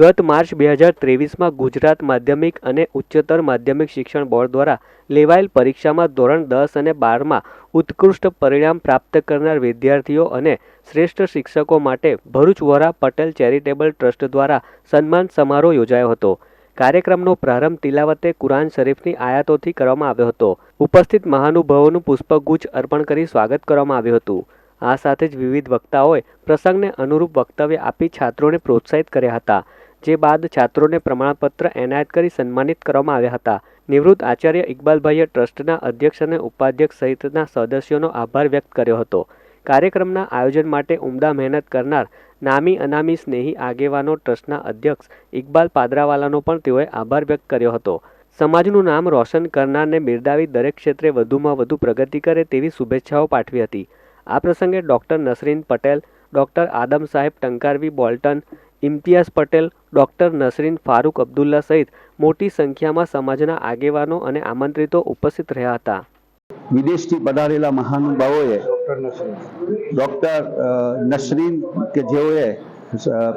ગત માર્ચ બે હજાર ત્રેવીસમાં ગુજરાત માધ્યમિક અને ઉચ્ચતર માધ્યમિક શિક્ષણ બોર્ડ દ્વારા લેવાયેલ પરીક્ષામાં ધોરણ દસ અને બારમાં ઉત્કૃષ્ટ પરિણામ પ્રાપ્ત કરનાર વિદ્યાર્થીઓ અને શ્રેષ્ઠ શિક્ષકો માટે ભરૂચ વોરા પટેલ ચેરિટેબલ ટ્રસ્ટ દ્વારા સન્માન સમારોહ યોજાયો હતો. કાર્યક્રમનો પ્રારંભ તિલાવતે કુરાન શરીફની આયાતોથી કરવામાં આવ્યો હતો. ઉપસ્થિત મહાનુભાવોનું પુષ્પગુચ્છ અર્પણ કરી સ્વાગત કરવામાં આવ્યું હતું. આ સાથે જ વિવિધ વક્તાઓએ પ્રસંગને અનુરૂપ વક્તવ્ય આપી છાત્રોને પ્રોત્સાહિત કર્યા હતા, જે બાદ છાત્રોને પ્રમાણપત્ર એનાયત કરી સન્માનિત કરવામાં આવ્યા હતા. નિવૃત્ત આચાર્ય ઇકબાલભાઈએ ટ્રસ્ટના અધ્યક્ષ અને ઉપાધ્યક્ષ સહિતના સદસ્યોનો આભાર વ્યક્ત કર્યો હતો. કાર્યક્રમના આયોજન માટે ઉમદા મહેનત કરનાર નામી અનામી સ્નેહી આગેવાનો ટ્રસ્ટના અધ્યક્ષ ઇકબાલ પાદરાવાલાનો પણ તેઓએ આભાર વ્યક્ત કર્યો હતો. સમાજનું નામ રોશન કરનારને બિરદાવી દરેક ક્ષેત્રે વધુમાં વધુ પ્રગતિ કરે તેવી શુભેચ્છાઓ પાઠવી હતી. આ પ્રસંગે ડૉક્ટર નસરીન પટેલ ડૉક્ટર આદમ સાહેબ ટંકારવી બોલ્ટન ઇમ્તિયાઝ પટેલ ડૉક્ટર નસરીન ફારૂક અબ્દુલ્લા સહિત મોટી સંખ્યામાં સમાજના આગેવાનો અને આમંત્રિતો ઉપસ્થિત રહ્યા હતા. વિદેશથી પધારેલા મહાનુભાવોએ ડૉક્ટર નસરીન. કે જેઓએ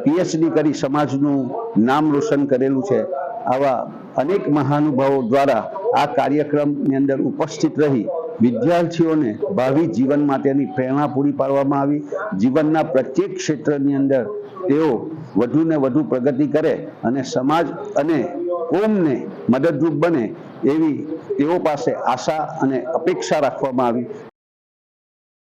પીએચડી કરી સમાજનું નામ રોશન કરેલું છે આવા અનેક મહાનુભાવો દ્વારા આ કાર્યક્રમની અંદર ઉપસ્થિત રહી વિદ્યાર્થીઓને ભાવિ જીવન માટેની પ્રેરણા પૂરી પાડવામાં આવી. જીવનના પ્રત્યેક ક્ષેત્રની અંદર તેઓ વધુને વધુ પ્રગતિ કરે અને સમાજ અને કોમને મદદરૂપ બને એવી તેઓ પાસે આશા અને અપેક્ષા રાખવામાં આવી.